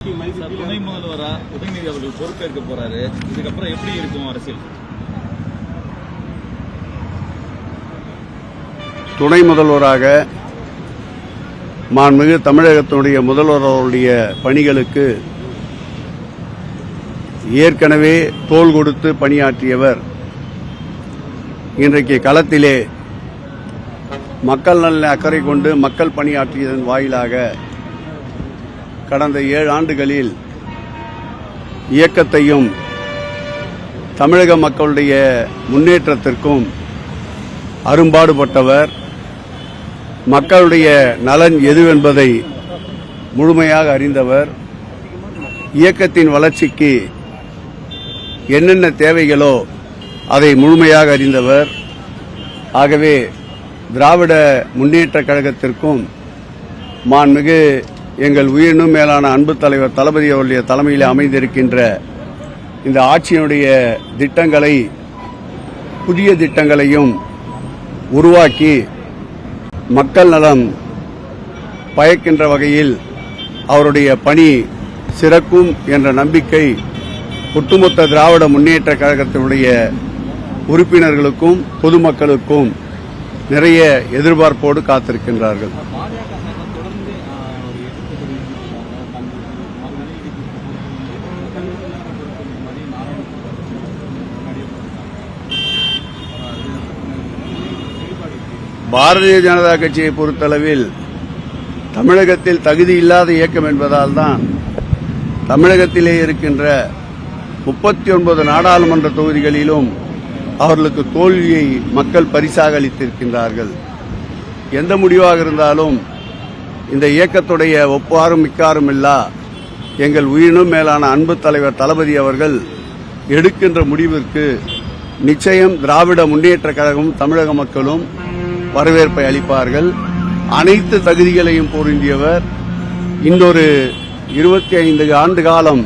துணை முதல்வரா உதயநிதி அவர்கள் பொறுப்பேற்க போறாரு. இதுக்கப்புறம் எப்படி இருக்கும் அரசியல்? துணை முதல்வராக மாண்புமிகு தமிழகத்தினுடைய முதல்வர் அவருடைய பணிகளுக்கு ஏற்கனவே தோல் கொடுத்து பணியாற்றியவர் இன்றைக்கு களத்திலே மக்கள் நலனை அக்கறை கொண்டு மக்கள் பணியாற்றியதன் வாயிலாக கடந்த ஏழு ஆண்டுகளில் இயக்கத்தையும் தமிழக மக்களுடைய முன்னேற்றத்திற்கும் அரும்பாடுபட்டவர். மக்களுடைய நலன் எதுவென்பதை முழுமையாக அறிந்தவர். இயக்கத்தின் வளர்ச்சிக்கு என்னென்ன தேவைகளோ அதை முழுமையாக அறிந்தவர். ஆகவே திராவிட முன்னேற்ற கழகத்திற்கும் மாண்புமிகு எங்கள் உயிரினும் மேலான அன்பு தலைவர் தளபதி அவருடைய தலைமையில் அமைந்திருக்கின்ற இந்த ஆட்சியினுடைய திட்டங்களை புதிய திட்டங்களையும் உருவாக்கி மக்கள் நலம் பயக்கின்ற வகையில் அவருடைய பணி சிறக்கும் என்ற நம்பிக்கை ஒட்டுமொத்த திராவிட முன்னேற்ற கழகத்தினுடைய உறுப்பினர்களுக்கும் பொதுமக்களுக்கும் நிறைய எதிர்பார்ப்போடு காத்திருக்கின்றார்கள். பாரதிய ஜனதா கட்சியை பொறுத்தளவில் தமிழகத்தில் தகுதி இல்லாத இயக்கம் என்பதால் தான் தமிழகத்திலே இருக்கின்ற முப்பத்தி ஒன்பது நாடாளுமன்ற தொகுதிகளிலும் அவர்களுக்கு தோல்வியை மக்கள் பரிசாக அளித்திருக்கின்றார்கள் எந்த முடிவாக இருந்தாலும் இந்த இயக்கத்துடைய ஒப்பாரும் மிக்காரும் இல்லா எங்கள் உயிரினும் மேலான அன்பு தலைவர் தளபதி அவர்கள் எடுக்கின்ற முடிவிற்கு நிச்சயம் திராவிட முன்னேற்ற கழகமும் தமிழக மக்களும் வரவேற்பை அளிப்பார்கள். அனைத்து தகுதிகளையும் பொருந்தியவர். இன்னொரு இருபத்தி ஐந்து ஆண்டு காலம்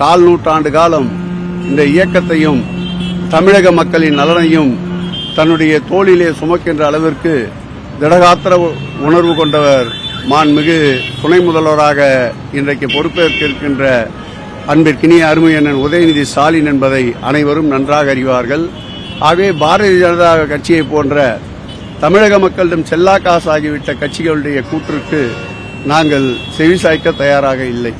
கால் நூற்றாண்டு காலம் இந்த இயக்கத்தையும் தமிழக மக்களின் நலனையும் தன்னுடைய தோளிலே சுமக்கின்ற அளவிற்கு திடகாத்திர உணர்வு கொண்டவர் மான்மிகு துணை முதல்வராக இன்றைக்கு பொறுப்பேற்கின்ற அன்பிற்கினிய அருமை அண்ணன் உதயநிதி ஸ்டாலின் என்பதை அனைவரும் நன்றாக அறிவார்கள். ஆகவே பாரதிய ஜனதா கட்சியை போன்ற தமிழக மக்களிடம் செல்லா காசு ஆகிவிட்ட கட்சிகளுடைய கூற்றுக்கு நாங்கள் செவிசாய்க்க தயாராக இல்லை.